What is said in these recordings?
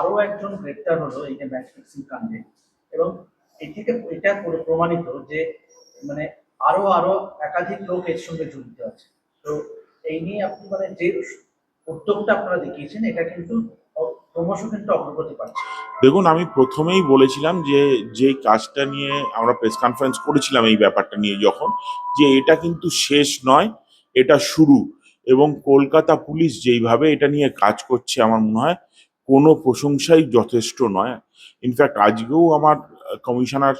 আরও একজন গ্রেপ্তার হলো এই যে ম্যাচ ফিক্সিং কাণ্ডে। এবং এই থেকে এটা পুরো প্রমাণিত যে মানে আরও আরও একাধিক লোক এর সঙ্গে জড়িত আছে। তো এই নিয়ে আপনি মানে যে উদ্যোগটা আপনারা দেখিয়েছেন, এটা কিন্তু ক্রমশ কিন্তু অগ্রগতি পাচ্ছে। দেখুন, আমি প্রথমেই বলেছিলাম যে যে কাজটা নিয়ে আমরা প্রেস কনফারেন্স করেছিলাম এই ব্যাপারটা নিয়ে যখন, যে এটা কিন্তু শেষ নয়, এটা শুরু। এবং কলকাতা পুলিশ যেইভাবে এটা নিয়ে কাজ করছে, আমার মনে হয় কোনো প্রশংসাই যথেষ্ট নয়। ইনফ্যাক্ট আজকেও আমার কমিশনার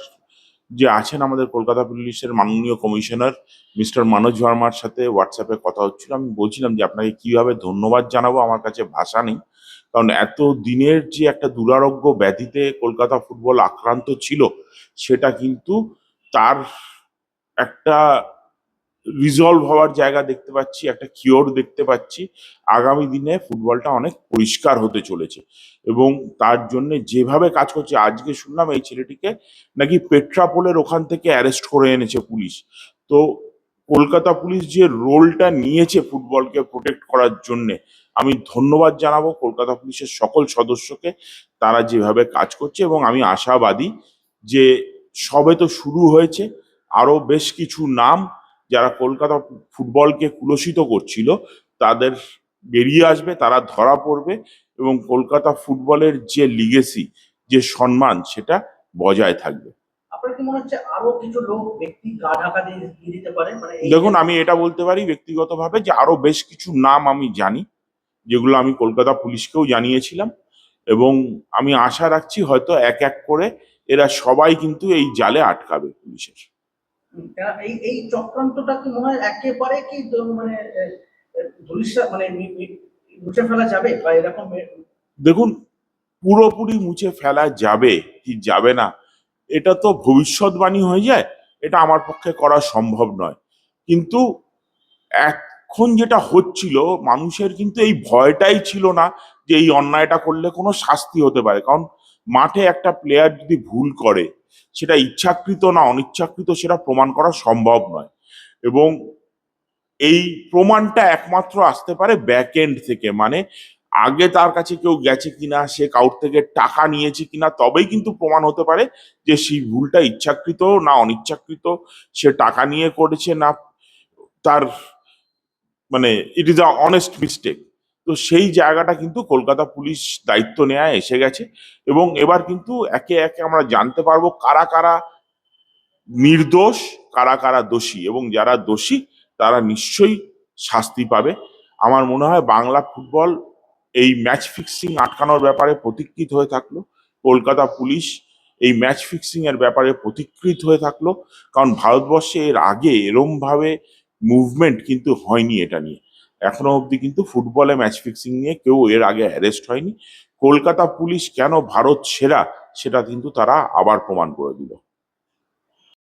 যে আছেন আমাদের কলকাতা পুলিশের মাননীয় কমিশনার, মিস্টার মানোজ ভার্মার সাথে হোয়াটসঅ্যাপে কথা হচ্ছিল। আমি বলছিলাম যে আপনাকে কীভাবে ধন্যবাদ জানাব? আমার কাছে ভাষা নেই। কারণ এত দিনের যে একটা দুরারোগ্য ব্যাধিতে কলকাতা ফুটবল আক্রান্ত ছিল, সেটা কিন্তু তার একটা রিজলভ হওয়ার জায়গা দেখতে পাচ্ছি, একটা কিওর দেখতে পাচ্ছি। আগামী দিনে ফুটবলটা অনেক পরিষ্কার হতে চলেছে এবং তার জন্য যেভাবে কাজ করছে, আজকে শুনলাম এই ছেলেটিকে নাকি পেট্রাপোলের ওখান থেকে অ্যারেস্ট করে এনেছে পুলিশ। তো কলকাতা পুলিশ যে রোলটা নিয়েছে ফুটবলকে প্রোটেক্ট করার জন্যে, আমি ধন্যবাদ জানাব কলকাতা পুলিশের সকল সদস্যকে, তারা যেভাবে কাজ করছে এবং আমি আশাবাদী যে সবে তো শুরু হয়েছে, আরও বেশ কিছু নাম যারা কলকাতা ফুটবলকে কুলসিত করছিল তাদের বেরিয়ে আসবে তারা ধরা পড়বে এবং কলকাতা ফুটবলের যে লিগেসি যে সম্মান সেটা বজায় থাকবে। মনে দেখুন আমি এটা বলতে পারি ব্যক্তিগতভাবে যে আরও বেশ কিছু নাম আমি জানি যেগুলো আমি কলকাতা পুলিশকেও জানিয়েছিলাম এবং আমি আশা রাখছি হয়তো এক এক করে এরা সবাই কিন্তু এই জালে আটকাবে পুলিশের। এই এই চক্রান্তটা কি মনে হয় একেবারে কি মানে মানে মুছে ফেলা যাবে? বা এরকম দেখুন, পুরোপুরি মুছে ফেলা যাবে কি যাবে না, এটা তো ভবিষ্যৎবাণী হয়ে যায়, এটা আমার পক্ষে করা সম্ভব নয়। কিন্তু এখন যেটা হচ্ছিল, মানুষের কিন্তু এই ভয়টাই ছিল না যে এই অন্যায়টা করলে কোনো শাস্তি হতে পারে। কারণ মাঠে একটা প্লেয়ার যদি ভুল করে, সেটা ইচ্ছাকৃত না অনিচ্ছাকৃত সেটা প্রমাণ করা সম্ভব নয়। এবং এই প্রমাণটা একমাত্র আসতে পারে ব্যাক এন্ড থেকে। মানে আগে তার কাছে কেউ গেছে কিনা, সে কাউর থেকে টাকা নিয়েছে কিনা, তবেই কিন্তু প্রমাণ হতে পারে যে সেই ভুলটা ইচ্ছাকৃত না অনিচ্ছাকৃত, সে টাকা নিয়ে করেছে না তার মানে it is a honest mistake তো সেই জায়গাটা কিন্তু কলকাতা পুলিশ দায়িত্ব নেওয়া এসে গেছে এবং এবার কিন্তু একে একে আমরা জানতে পারব কারা কারা নির্দোষ, কারা কারা দোষী এবং যারা দোষী তারা নিশ্চয়ই শাস্তি পাবে। আমার মনে হয় বাংলা ফুটবল এই ম্যাচ ফিক্সিং আটকানোর ব্যাপারে প্রতিকৃত হয়ে থাকল। কলকাতা পুলিশ এই ম্যাচ ফিক্সিং এর ব্যাপারে প্রতিকৃত হয়ে থাকল। কারণ ভারতবর্ষে এর আগে এরমভাবে মুভমেন্ট কিন্তু হয়নি এটা নিয়ে। এখনও অবধি কিন্তু ফুটবলে ম্যাচ ফিক্সিং নিয়ে কেউ এর আগে অ্যারেস্ট হয়নি। কলকাতা পুলিশ কেন ভারত সেরা, সেটা কিন্তু তারা আবার প্রমাণ করে দিল।